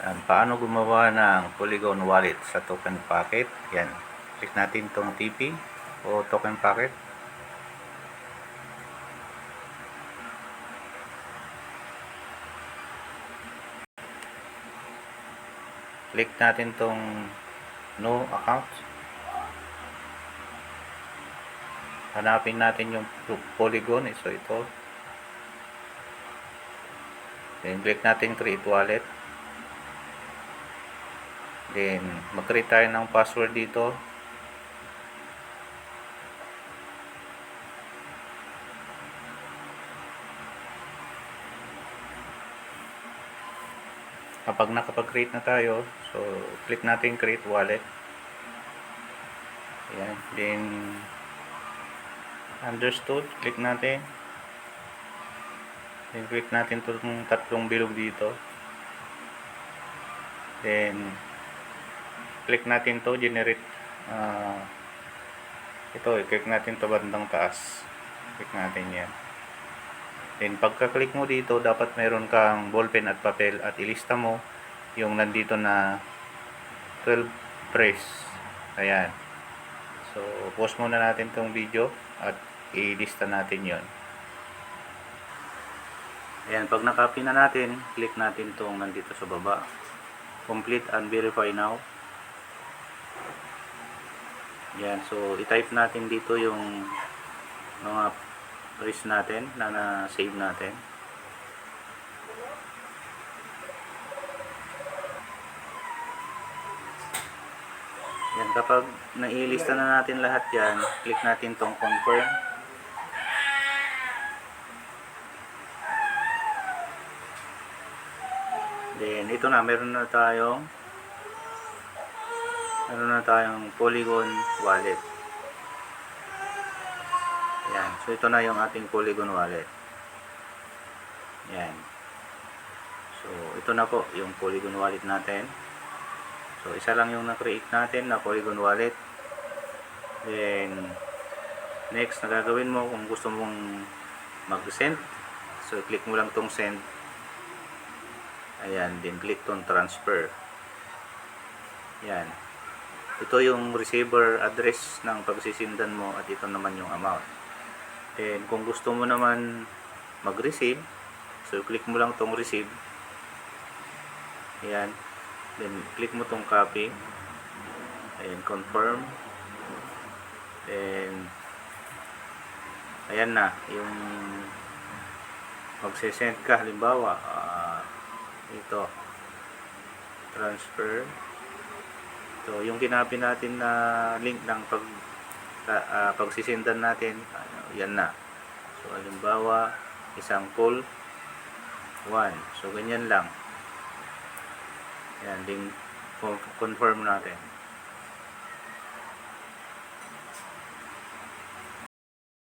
Yan, paano gumawa ng Polygon wallet sa token packet? Yan. Click natin tong TP o token packet. Click natin tong no account. Hanapin natin yung Polygon. So ito. Then click natin create wallet. Then, mag-create tayo ng password dito. Kapag nakapag-create na tayo, so, click natin create wallet. Ayan. Then, understood, click natin. Then, click natin itong tatlong bilog dito. Then, click natin to generate ah, ito i-click natin to bandang taas. Click natin yan. Then pagka-click mo dito dapat meron kang ballpen at papel at ilista mo yung nandito na 12 press. Ayan. So pause muna natin tong video at ilista natin yon ayan pag nakapin na natin click natin tong nandito sa baba. Complete and verify now yan, so i-type natin dito yung mga risk natin na na-save natin. Yan, kapag nailista na natin lahat yan, click natin tong confirm. Then, ito na, meron na tayong meron na tayong Polygon wallet. Yan. So, ito na yung ating Polygon wallet. Yan. So, ito na po yung Polygon wallet natin. So, isa lang yung na-create natin na Polygon wallet. Then, next na gagawin mo kung gusto mong mag-send. So, click mo lang tong send. Ayan. Then, click tong transfer. Yan. Ito yung receiver address ng pagsisindan mo at ito naman yung amount. Then, kung gusto mo naman mag-receive, so click mo lang tong receive. Ayan. Then, click mo tong copy. Ayan, confirm. Then, ayan na, yung magsisend ka, halimbawa, ah, ito, transfer, So, yung kinapi natin na link ng pag uh, pagsisindan natin, ano, yan na. So, halimbawa, isang poll 1. So, ganyan lang. Yan, din confirm natin.